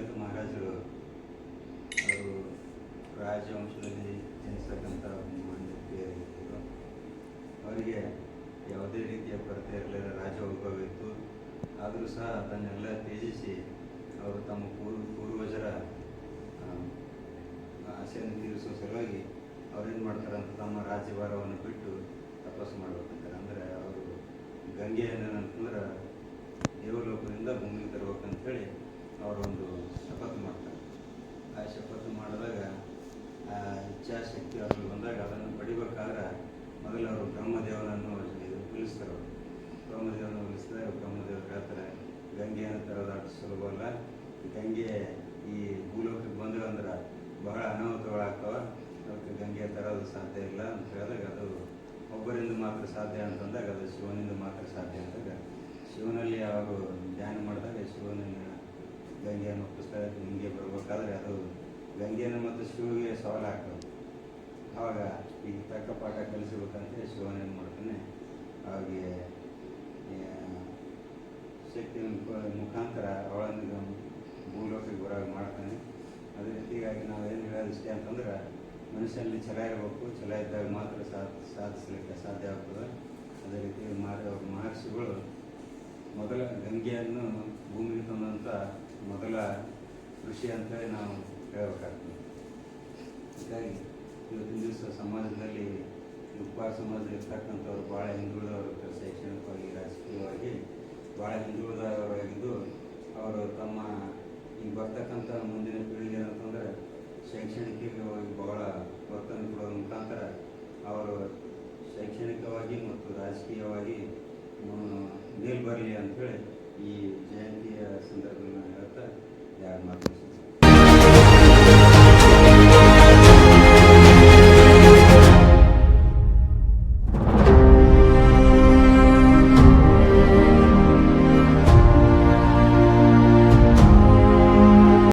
ಭಗೀರಥ ಮಹಾರಾಜರು ಅವರು ರಾಜವಂಶದಲ್ಲಿ ಜನಿಸ್ತಕ್ಕಂಥ ಒಂದು ವ್ಯಕ್ತಿಯಾಗಿದ್ದರು ಅವರಿಗೆ ಯಾವುದೇ ರೀತಿಯ ಕೊರತೆ ಇರಲಿಲ್ಲ ರಾಜವೈಭವ ಇತ್ತು ಆದರೂ ಸಹ ಅದನ್ನೆಲ್ಲ ತ್ಯಜಿಸಿ ಅವರು ತಮ್ಮ ಪೂರ್ವ ಪೂರ್ವಜರ ಆಸೆಯನ್ನು ತೀರಿಸುವ ಸಲುವಾಗಿ ಅವ್ರೇನು ಮಾಡ್ತಾರೆ ಅಂತ ತಮ್ಮ ರಾಜ್ಯಭಾರವನ್ನು ಬಿಟ್ಟು ತಪಸ್ಸು ಮಾಡ್ಬೇಕಂತಾರೆ. ಅಂದರೆ ಅವರು ಗಂಗೆಯನ್ನು ಅಂತಂದ್ರೆ ದೇವಲೋಕದಿಂದ ಭೂಮಿಗೆ ತರ್ಬೇಕಂತೇಳಿ ಅವರೊಂದು ಶಪಥ ಸುಲಭ ಅಲ್ಲ ಗಂಗೆ ಈ ಭೂಲೋಕಕ್ಕೆ ಬಂದ್ರೆ ಅಂದ್ರೆ ಬಹಳ ಅನಾಹುತಗಳಾಗ್ತವ. ಅದಕ್ಕೆ ಗಂಗೆ ತರೋದು ಸಾಧ್ಯ ಇಲ್ಲ ಅಂತ ಹೇಳಿದಾಗ ಅದು ಒಬ್ಬರಿಂದ ಮಾತ್ರ ಸಾಧ್ಯ ಅಂತಂದಾಗ ಅದು ಶಿವನಿಂದ ಮಾತ್ರ ಸಾಧ್ಯ ಅಂದಾಗ ಶಿವನಲ್ಲಿ ಯಾವಾಗ ಧ್ಯಾನ ಮಾಡಿದಾಗ ಶಿವನಿನ ಗಂಗೆಯನ್ನು ಪುಸ್ತಕ ಗಂಗೆ ಬರಬೇಕಾದ್ರೆ ಅದು ಗಂಗೆಯನ್ನು ಮತ್ತು ಶಿವಗೆ ಸವಾಲು ಆಗ್ತದೆ. ಆವಾಗ ಈಗ ತಕ್ಕ ಶಕ್ತಿ ಮುಖಾಂತರ ಅವಳನ್ನು ಭೂಲೋಕಕ್ಕೆ ಬರೋ ಮಾಡ್ತಾನೆ. ಅದೇ ರೀತಿಯಾಗಿ ನಾವೇನು ಹೇಳೋದು ಇಷ್ಟೇ ಅಂತಂದ್ರೆ, ಮನುಷ್ಯನಲ್ಲಿ ಛಲ ಇರಬೇಕು, ಛಲ ಇದ್ದಾಗ ಮಾತ್ರ ಸಾಧ್, ಸಾಧಿಸಲಿಕ್ಕೆ ಸಾಧ್ಯ ಆಗ್ತದೆ. ಅದೇ ರೀತಿ ಮಾರಿ, ಮಹರ್ಷಿಗಳು ಮೊದಲ ಗಂಗೆಯನ್ನು ಭೂಮಿಗೆ ತಂದಂಥ ಮೊದಲ ಋಷಿ ಅಂತೇಳಿ ನಾವು ಹೇಳಬೇಕಾಗ್ತದೆ. ಹೀಗಾಗಿ ಇವತ್ತಿನ ದಿವಸ ಸಮಾಜದಲ್ಲಿ ಉಪ್ಪಾರ ಸಮಾಜದಲ್ಲಿ ಇರ್ತಕ್ಕಂಥವ್ರು ಭಾಳ ಹಿಂದುಳಿದವರು, ಶೈಕ್ಷಣಿಕವಾಗಿ, ರಾಜಕೀಯವಾಗಿ ಭಾಳ ಹಿಂದುಳಿದವರಾಗಿದ್ದು ಅವರು ತಮ್ಮ ಈಗ ಬರ್ತಕ್ಕಂಥ ಮುಂದಿನ ಪೀಳಿಗೆ ಏನಂತಂದರೆ ಶೈಕ್ಷಣಿಕವಾಗಿ ಬಹಳ ಒತ್ತನ್ನು ಕೊಡೋದ್ರ ಮುಖಾಂತರ ಅವರು ಶೈಕ್ಷಣಿಕವಾಗಿ ಮತ್ತು ರಾಜಕೀಯವಾಗಿ ಮೇಲ್ಬರಲಿ ಅಂಥೇಳಿ ಈ ಜಯಂತಿಯ